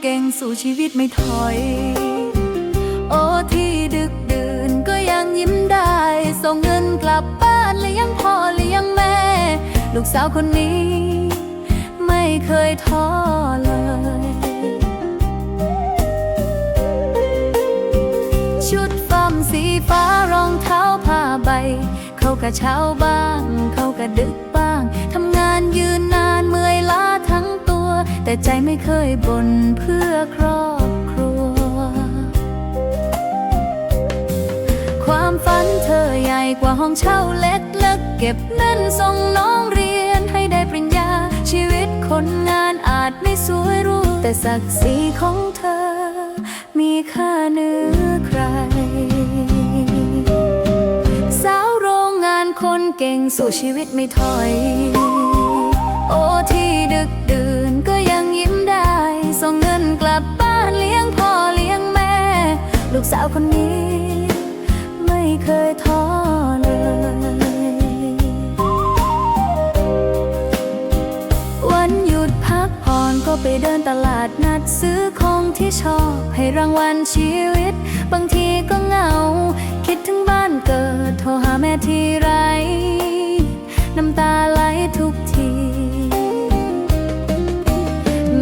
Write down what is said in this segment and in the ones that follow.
เก่งสู่ชีวิตไม่ถอย โอ้ที่ดึกดื่นก็ยังยิ้มได้ ส่งเงินกลับบ้านเลี้ยงพ่อเลี้ยงแม่ ลูกสาวคนนี้ ไม่เคยท้อเลย ชุดฟ้าสีฟ้ารองเท้าผ้าใบ เขากะเช้าบ้าง เขากะดึก แต่ใจไม่เคยบ่นเพื่อครอบครัว ความฝันเธอใหญ่กว่าห้องเช่าเล็กๆเก็บเงินส่งน้องเรียนให้ได้ปริญญา ชีวิตคนงานอาจไม่สวยรู้ แต่ศักดิ์ศรีของเธอ มีค่าเหนือใคร สาวโรงงานคนเก่งสู่ชีวิตไม่ถอย โอ้ที่ ลูกสาวคนนี้ ไม่เคยท้อเลย วันหยุดพักผ่อนก็ไปเดินตลาดนัดซื้อของที่ชอบ ให้รางวัลชีวิต บางทีก็เหงา คิดถึงบ้านเกิด โทรหาแม่ทีไร น้ำตาไหลทุกที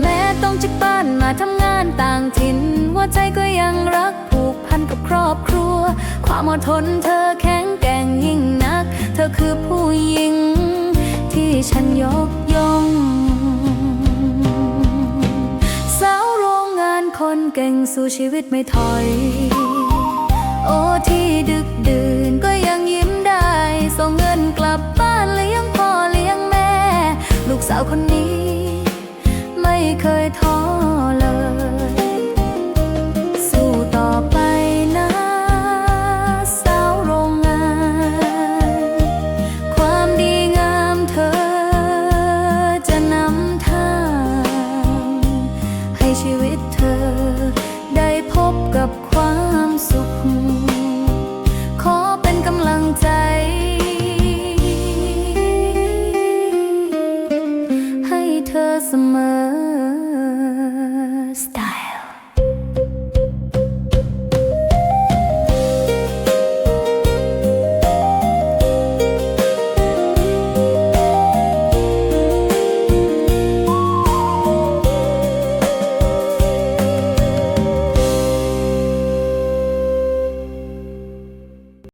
แม้ต้องจากบ้านมาทำงานต่างถิ่นหัวใจก็ยัง ความอดทนเธอแข็งแกร่งยิ่งนัก เธอคือผู้หญิง ที่ฉันยกย่อง สาวโรงงานคนเก่งสู่ชีวิตไม่ถอย โอ้ที่ดึกดื่นก็ยังยิ้มได้ ส่งเงินกลับบ้านเลี้ยงพ่อเลี้ยงแม่ ลูกสาวคนนี้ ไม่เคยท้อเลย ชีวิตเธอ ได้พบกับความสุข ขอเป็นกำลังใจ ให้เธอเสมอ